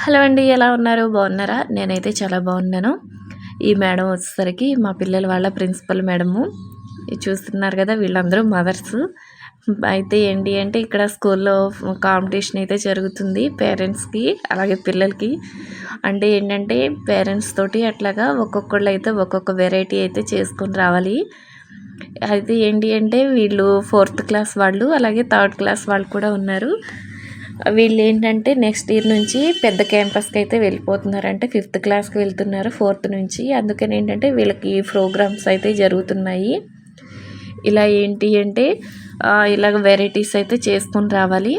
Hello అండి ఎలా ఉన్నారు? బాగున్నారా? నేనైతే చాలా బాగున్నాను. ఈ మేడం వచ్చేసరికి మా పిల్లల వాళ్ళ ప్రిన్సిపల్ మేడము. చూస్తున్నారు కదా వీళ్ళందరూ మదర్స్ అయితే ఏంటి అంటే ఇక్కడ స్కూల్లో కాంపిటీషన్ అయితే జరుగుతుంది పేరెంట్స్కి అలాగే పిల్లలకి. అంటే ఏంటంటే పేరెంట్స్ తోటి అట్లాగా ఒక్కొక్కళ్ళు అయితే ఒక్కొక్క వెరైటీ అయితే చేసుకొని రావాలి. అయితే ఏంటి అంటే వీళ్ళు ఫోర్త్ క్లాస్ వాళ్ళు అలాగే థర్డ్ క్లాస్ వాళ్ళు కూడా ఉన్నారు. వీళ్ళు ఏంటంటే నెక్స్ట్ ఇయర్ నుంచి పెద్ద క్యాంపస్కి అయితే వెళ్ళిపోతున్నారు అంటే ఫిఫ్త్ క్లాస్కి వెళ్తున్నారు ఫోర్త్ నుంచి. అందుకని ఏంటంటే వీళ్ళకి ప్రోగ్రామ్స్ అయితే జరుగుతున్నాయి. ఇలా ఏంటి అంటే ఇలాగ వెరైటీస్ అయితే చేసుకొని రావాలి.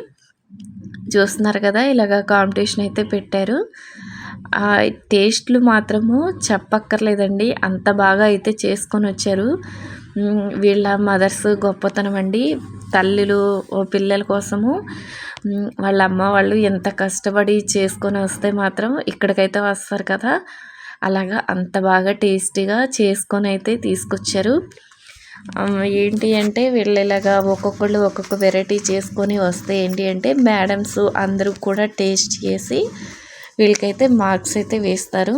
చూస్తున్నారు కదా ఇలాగ కాంపిటీషన్ అయితే పెట్టారు. టేస్ట్లు మాత్రము చెప్పక్కర్లేదండి. అంత బాగా అయితే చేసుకొని వచ్చారు. వీళ్ళ మదర్స్ గొప్పతనం అండి. తల్లులు పిల్లల కోసము వాళ్ళ అమ్మ వాళ్ళు ఎంత కష్టపడి చేసుకొని వస్తే మాత్రం ఇక్కడికైతే వస్తారు కదా. అలాగా అంత బాగా టేస్టీగా చేసుకొని అయితే తీసుకొచ్చారు. ఏంటి అంటే వీళ్ళు ఇలాగా ఒక్కొక్కళ్ళు ఒక్కొక్క వెరైటీ చేసుకొని వస్తే ఏంటి అంటే మేడమ్స్ అందరూ కూడా టేస్ట్ చేసి వీళ్ళకైతే మార్క్స్ అయితే వేస్తారు.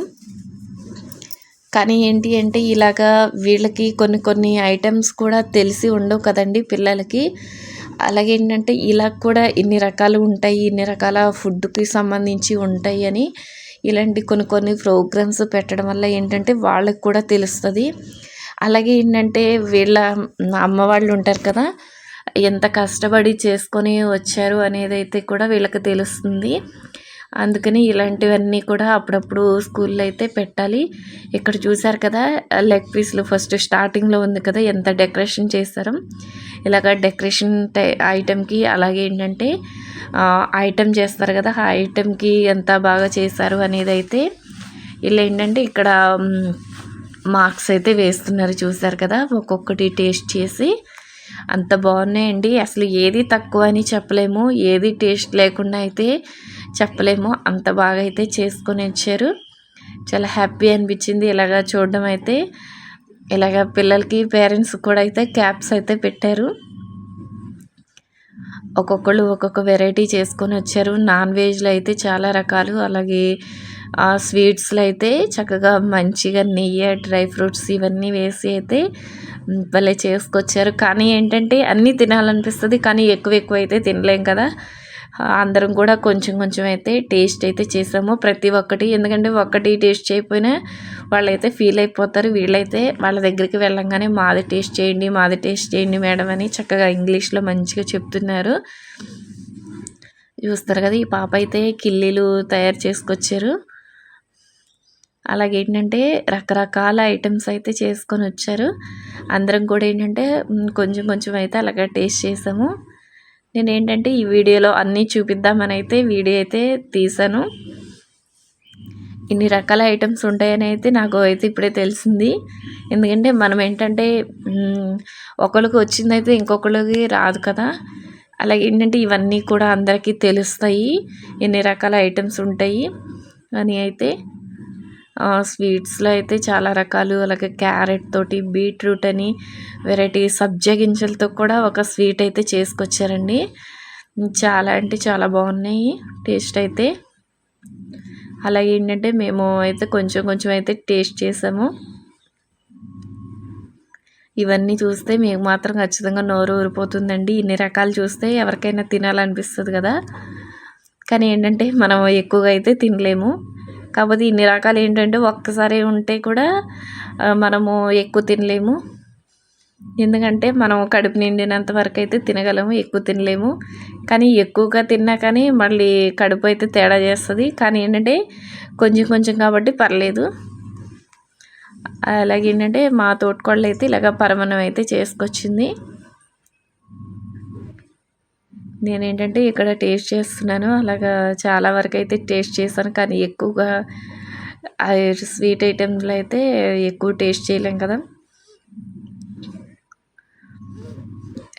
కానీ ఏంటి అంటే ఇలాగా వీళ్ళకి కొన్ని కొన్ని ఐటమ్స్ కూడా తెలిసి ఉండవు కదండి పిల్లలకి. అలాగే ఏంటంటే ఇలా కూడా ఇన్ని రకాలు ఉంటాయి ఇన్ని రకాల ఫుడ్కి సంబంధించి ఉంటాయి అని ఇలాంటి కొన్ని కొన్ని ప్రోగ్రామ్స్ పెట్టడం వల్ల ఏంటంటే వాళ్ళకి కూడా తెలుస్తుంది. అలాగే ఏంటంటే వీళ్ళ అమ్మ వాళ్ళు ఉంటారు కదా ఎంత కష్టపడి చేసుకొని వచ్చారు అనేది అయితే కూడా వీళ్ళకి తెలుస్తుంది. అందుకని ఇలాంటివన్నీ కూడా అప్పుడప్పుడు స్కూల్లో అయితే పెట్టాలి. ఇక్కడ చూసారు కదా లెగ్ పీస్లు ఫస్ట్ స్టార్టింగ్లో ఉంది కదా ఎంత డెకరేషన్ చేస్తారో ఇలాగ డెకరేషన్ టై ఐటెంకి అలాగే ఏంటంటే ఐటెం చేస్తారు కదా ఆ ఐటెంకి ఎంత బాగా చేశారు అనేది అయితే ఇలా ఏంటంటే ఇక్కడ మార్క్స్ అయితే వేస్తున్నారు చూసారు కదా ఒక్కొక్కటి టేస్ట్ చేసి. అంత బాగున్నాయండి. అసలు ఏది తక్కువ అని చెప్పలేము. ఏది టేస్ట్ లేకుండా అయితే చెప్పలేము. అంత బాగా అయితే చేసుకొని వచ్చారు. చాలా హ్యాపీ అనిపించింది. ఇలాగ చూడడం అయితే ఇలాగ పిల్లలకి పేరెంట్స్ కూడా అయితే క్యాప్స్ అయితే పెట్టారు. ఒక్కొక్కళ్ళు ఒక్కొక్క వెరైటీ చేసుకొని వచ్చారు. నాన్ వెజ్లో అయితే చాలా రకాలు. అలాగే స్వీట్స్లో అయితే చక్కగా మంచిగా నెయ్యి డ్రై ఫ్రూట్స్ ఇవన్నీ వేసి అయితే భలే చేసుకొచ్చారు. కానీ ఏంటంటే అన్నీ తినాలనిపిస్తుంది. కానీ ఎక్కువ ఎక్కువ అయితే తినలేం కదా. అందరం కూడా కొంచెం కొంచెం అయితే టేస్ట్ అయితే చేసాము ప్రతి ఒక్కటి. ఎందుకంటే ఒక్కటి టేస్ట్ చేయకపోయినా వాళ్ళైతే ఫీల్ అయిపోతారు. వీళ్ళైతే వాళ్ళ దగ్గరికి వెళ్ళంగానే మాది టేస్ట్ చేయండి మాది టేస్ట్ చేయండి మేడం అని చక్కగా ఇంగ్లీష్లో మంచిగా చెప్తున్నారు. చూస్తారు కదా ఈ పాప అయితే కిల్లీలు తయారు చేసుకొచ్చారు. అలాగే ఏంటంటే రకరకాల ఐటమ్స్ అయితే చేసుకొని వచ్చారు. అందరం కూడా ఏంటంటే కొంచెం కొంచెం అయితే అలాగే టేస్ట్ చేసాము. నేను ఏంటంటే ఈ వీడియోలో అన్నీ చూపిద్దామని అయితే వీడియో అయితే తీసాను. ఇన్ని రకాల ఐటమ్స్ ఉంటాయని అయితే నాకు అయితే ఇప్పుడే తెలిసింది. ఎందుకంటే మనం ఏంటంటే ఒకరికి వచ్చిందైతే ఇంకొకరికి రాదు కదా. అలాగే ఏంటంటే ఇవన్నీ కూడా అందరికీ తెలుస్తాయి. ఎన్ని రకాల ఐటమ్స్ ఉంటాయి అని అయితే. స్వీట్స్లో అయితే చాలా రకాలు. అలాగే క్యారెట్ తోటి బీట్రూట్ అని వెరైటీ సబ్జా గింజలతో కూడా ఒక స్వీట్ అయితే చేసుకొచ్చారండి. చాలా అంటే చాలా బాగున్నాయి. టేస్ట్ అయితే అలాగే ఏంటంటే మేము అయితే కొంచెం కొంచెం అయితే టేస్ట్ చేసాము. ఇవన్నీ చూస్తే మీకు మాత్రం ఖచ్చితంగా నోరు ఊరిపోతుందండి. ఇన్ని రకాలు చూస్తే ఎవరికైనా తినాలనిపిస్తుంది కదా. కానీ ఏంటంటే మనం ఎక్కువగా అయితే తినలేము. కాకపోతే ఇన్ని రకాలు ఏంటంటే ఒక్కసారి ఉంటే కూడా మనము ఎక్కువ తినలేము. ఎందుకంటే మనం కడుపు నిండినంత వరకు అయితే తినగలము ఎక్కువ తినలేము. కానీ ఎక్కువగా తిన్నా కానీ మళ్ళీ కడుపు అయితే తేడా చేస్తుంది. కానీ ఏంటంటే కొంచెం కొంచెం కాబట్టి పర్లేదు. అలాగే ఏంటంటే మా తోటకోళ్ళు అయితే ఇలాగ పరమన్నం అయితే చేసుకొచ్చింది. నేనేంటంటే ఇక్కడ టేస్ట్ చేస్తున్నాను. అలాగా చాలా వరకు అయితే టేస్ట్ చేశాను. కానీ ఎక్కువగా స్వీట్ ఐటెంలో అయితే ఎక్కువ టేస్ట్ చేయలేం కదా.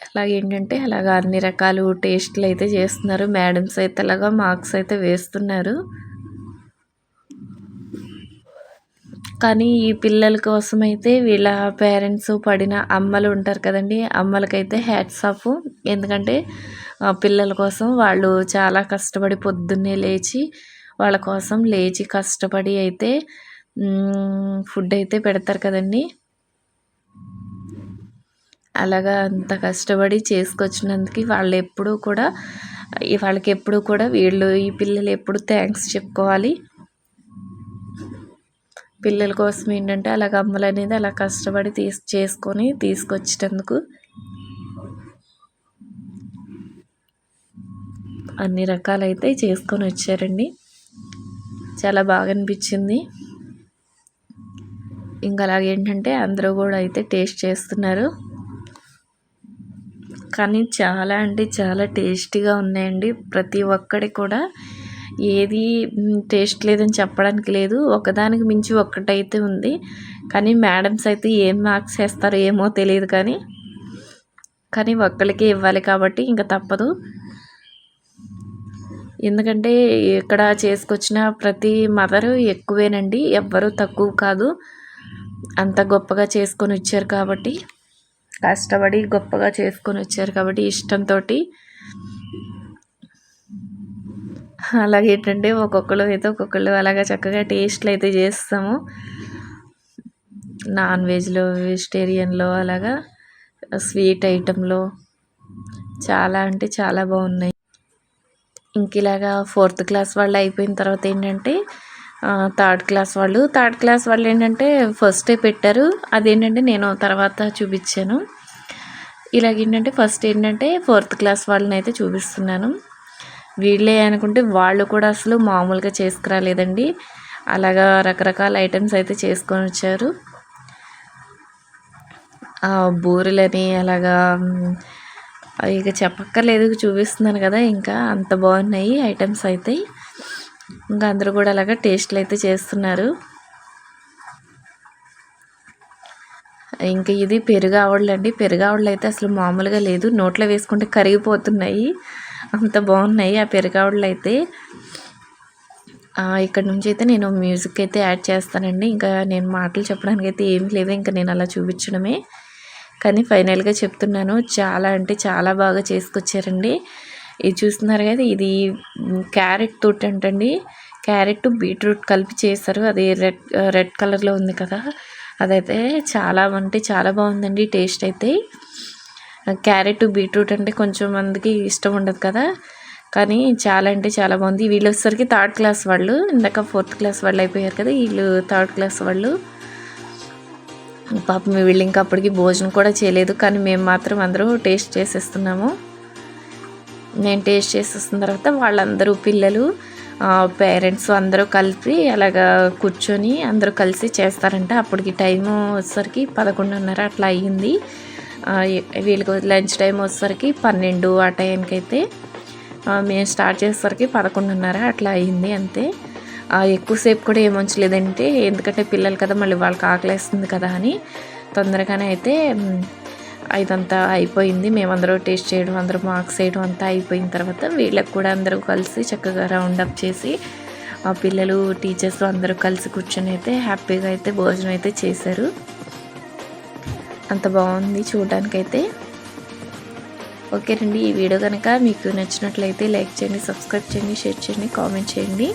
అలాగే ఏంటంటే అలాగా అన్ని రకాలు టేస్ట్లు అయితే చేస్తున్నారు. మేడమ్స్ అయితే అలాగా మార్క్స్ అయితే వేస్తున్నారు. కానీ ఈ పిల్లల కోసం అయితే వీళ్ళ పేరెంట్స్ పడిన అమ్మలు ఉంటారు కదండి. అమ్మలకైతే హ్యాట్స్ ఆఫ్. ఎందుకంటే పిల్లల కోసం వాళ్ళు చాలా కష్టపడి పొద్దున్నే లేచి వాళ్ళ కోసం లేచి కష్టపడి అయితే ఫుడ్ అయితే పెడతారు కదండి. అలాగా అంత కష్టపడి చేసుకొచ్చినందుకు వాళ్ళు ఎప్పుడూ కూడా వాళ్ళకి ఎప్పుడూ కూడా వీళ్ళు ఈ పిల్లలు ఎప్పుడు థ్యాంక్స్ చెప్పుకోవాలి. పిల్లల కోసం ఏంటంటే అలాగ అమ్మలు అనేది అలా కష్టపడి తీసు చేసుకొని తీసుకొచ్చేటందుకు అన్ని రకాలైతే చేసుకొని వచ్చారండి. చాలా బాగా అనిపించింది. ఇంకా అలాగేంటంటే అందరూ కూడా అయితే టేస్ట్ చేస్తున్నారు. కానీ చాలా అంటే చాలా టేస్టీగా ఉన్నాయండి. ప్రతి ఒక్కడి కూడా ఏది టేస్ట్ లేదని చెప్పడానికి లేదు. ఒకదానికి మించి ఒక్కటైతే ఉంది. కానీ మేడమ్స్ అయితే ఏం మార్క్స్ వేస్తారో ఏమో తెలియదు కానీ కానీ ఒక్కరికే ఇవ్వాలి కాబట్టి ఇంకా తప్పదు. ఎందుకంటే ఇక్కడ చేసుకొచ్చిన ప్రతి మదరు ఎక్కువేనండి ఎవ్వరూ తక్కువ కాదు. అంత గొప్పగా చేసుకొని వచ్చారు కాబట్టి కష్టపడి గొప్పగా చేసుకొని వచ్చారు కాబట్టి ఇష్టంతో అలాగే ఏంటంటే ఒక్కొక్కరు అయితే ఒక్కొక్కరు అలాగా చక్కగా టేస్ట్లు అయితే చేస్తాము. నాన్ వెజ్లో వెజిటేరియన్లో అలాగా స్వీట్ ఐటెంలో చాలా అంటే చాలా బాగున్నాయి. ఇంక ఇలాగా ఫోర్త్ క్లాస్ వాళ్ళు అయిపోయిన తర్వాత ఏంటంటే థర్డ్ క్లాస్ వాళ్ళు. థర్డ్ క్లాస్ వాళ్ళు ఏంటంటే ఫస్టే పెట్టారు. అదేంటంటే నేను తర్వాత చూపించాను. ఇలాగ ఏంటంటే ఫస్ట్ ఏంటంటే ఫోర్త్ క్లాస్ వాళ్ళని అయితే చూపిస్తున్నాను. వీళ్ళే అనుకుంటే వాళ్ళు కూడా అసలు మామూలుగా చేసుకురాలేదండి. అలాగా రకరకాల ఐటమ్స్ అయితే చేసుకొని వచ్చారు. బూరెలని అలాగా ఇక చెప్పక్కర్లేదు చూపిస్తున్నాను కదా ఇంకా అంత బాగున్నాయి ఐటమ్స్ అయితే. ఇంకా అందరూ కూడా అలాగా టేస్ట్లు అయితే చేస్తున్నారు. ఇంకా ఇది పెరుగు ఆవడలు అండి. పెరుగు ఆవడలు అయితే అసలు మామూలుగా లేదు. నోట్లో వేసుకుంటే కరిగిపోతున్నాయి. అంత బాగున్నాయి ఆ పెరుగావడలు అయితే. ఇక్కడ నుంచి అయితే నేను మ్యూజిక్ అయితే యాడ్ చేస్తానండి. ఇంకా నేను మాటలు చెప్పడానికి అయితే ఏమీ లేవు. ఇంకా నేను అలా చూపించడమే. కానీ ఫైనల్గా చెప్తున్నాను. చాలా అంటే చాలా బాగా చేసుకొచ్చారండి. ఇది చూస్తున్నారు కదా ఇది క్యారెట్ తోటి అంటండి. క్యారెట్ బీట్రూట్ కలిపి చేస్తారు. అది రెడ్ రెడ్ కలర్లో ఉంది కదా. అదైతే చాలా అంటే చాలా బాగుందండి టేస్ట్ అయితే. క్యారెట్ బీట్రూట్ అంటే కొంచెం మందికి ఇష్టం ఉండదు కదా. కానీ చాలా అంటే చాలా బాగుంది. వీళ్ళు వచ్చేసరికి థర్డ్ క్లాస్ వాళ్ళు. ఇందాక ఫోర్త్ క్లాస్ వాళ్ళు అయిపోయారు కదా వీళ్ళు థర్డ్ క్లాస్ వాళ్ళు. పాపం వీళ్ళు ఇంకా అప్పటికి భోజనం కూడా చేయలేదు కానీ మేము మాత్రం అందరూ టేస్ట్ చేసేస్తున్నాము. నేను టేస్ట్ చేసేసిన తర్వాత వాళ్ళందరూ పిల్లలు పేరెంట్స్ అందరూ కలిపి అలాగా కూర్చొని అందరూ కలిసి చేస్తారంట. అప్పటికి టైము వచ్చేసరికి పదకొండున్నర అట్లా అయ్యింది. వీళ్ళకి లంచ్ టైం వచ్చేసరికి పన్నెండు ఆ టైంకి అయితే మేము స్టార్ట్ చేసేసరికి పదకొండున్నర అట్లా అయ్యింది అంతే. ఎక్కువసేపు కూడా ఏం ఎందుకంటే పిల్లలు కదా మళ్ళీ వాళ్ళకి ఆకలేస్తుంది కదా అని తొందరగానే అయితే ఇదంతా అయిపోయింది. మేమందరూ టేస్ట్ చేయడం అందరూ మార్క్స్ వేయడం అంతా అయిపోయిన తర్వాత వీళ్ళకి కూడా అందరూ కలిసి చక్కగా రౌండ్ అప్ చేసి ఆ పిల్లలు టీచర్స్ అందరూ కలిసి కూర్చొని అయితే హ్యాపీగా అయితే భోజనం అయితే చేశారు. అంత బాగుంది చూడడానికైతే. ఓకేనండి ఈ వీడియో కనుక మీకు నచ్చినట్లయితే లైక్ చేయండి సబ్స్క్రైబ్ చేయండి షేర్ చేయండి కామెంట్ చేయండి.